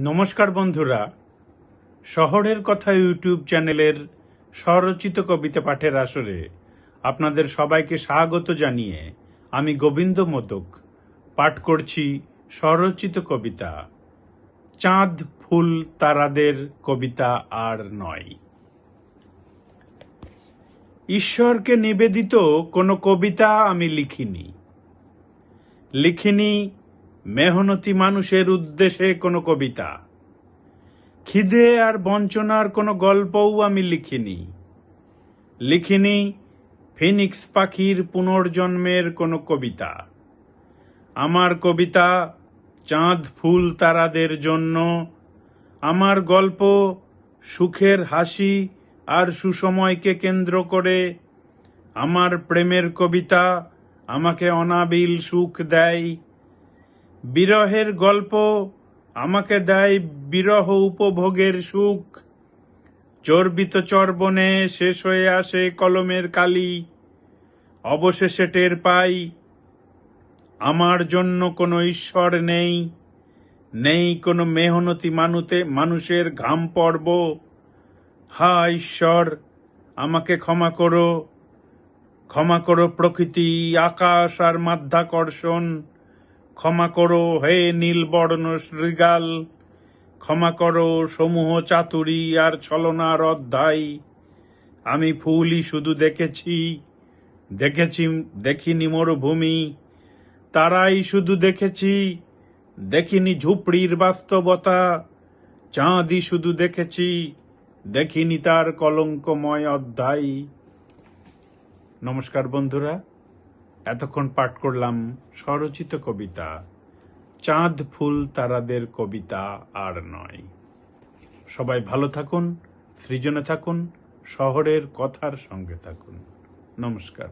নমস্কার বন্ধুরা, শহরের কথা ইউটিউব চ্যানেলের স্বরচিত কবিতা পাঠের আসরে আপনাদের সবাইকে স্বাগত জানিয়ে আমি গোবিন্দ মোদক পাঠ করছি স্বরচিত কবিতা, চাঁদ, ফুল, তারাদের কবিতা আর নয়। ঈশ্বরকে নিবেদিত কোনো কবিতা আমি লিখিনি। লিখিনি মেহনতি মানুষের উদ্দেশ্যে কোনো কবিতা। খিদে আর বঞ্চনার কোনো গল্পও আমি লিখিনি। লিখিনি ফিনিক্স পাখির পুনর্জন্মের কোনো কবিতা। আমার কবিতা চাঁদ ফুল তারাদের জন্য, আমার গল্প সুখের হাসি আর সুসময়কে কেন্দ্র করে, আমার প্রেমের কবিতা আমাকে অনাবিল সুখ দেয় বিরহের গল্প, আমাকে দেয় বিরহ উপভোগের সুখ। চর্বিত চর্বণে শেষ হয়ে আসে কলমের কালি। অবশেষে টের পাই, আমার জন্য কোনো ঈশ্বর নেই। নেই কোনো মেহনতি মানুতে, মানুষের ঘাম পর্ব হা, ঈশ্বর, আমাকে ক্ষমা করো। ক্ষমা করো প্রকৃতি, আকাশ আর মাধ্যাকর্ষণ। ক্ষমা করো হে নীলবর্ণ শৃগাল। ক্ষমা করো সমূহ চাতুরি আর ছলনার অধ্যায়। আমি ফুলই শুধু দেখেছি দেখেছি, দেখিনি মরুভূমি। তারাই শুধু দেখেছি, দেখিনি ঝুপড়ির বাস্তবতা। চাঁদই শুধু দেখেছি, দেখিনি তার কলঙ্কময় অধ্যায়। নমস্কার বন্ধুরা এতক্ষণ পাঠ করলাম স্বরচিত কবিতা, চাঁদ ফুল তারাদের কবিতা আর নয়। সবাই ভালো থাকুন, সৃজনে থাকুন, শহরের কথার সঙ্গে থাকুন। নমস্কার।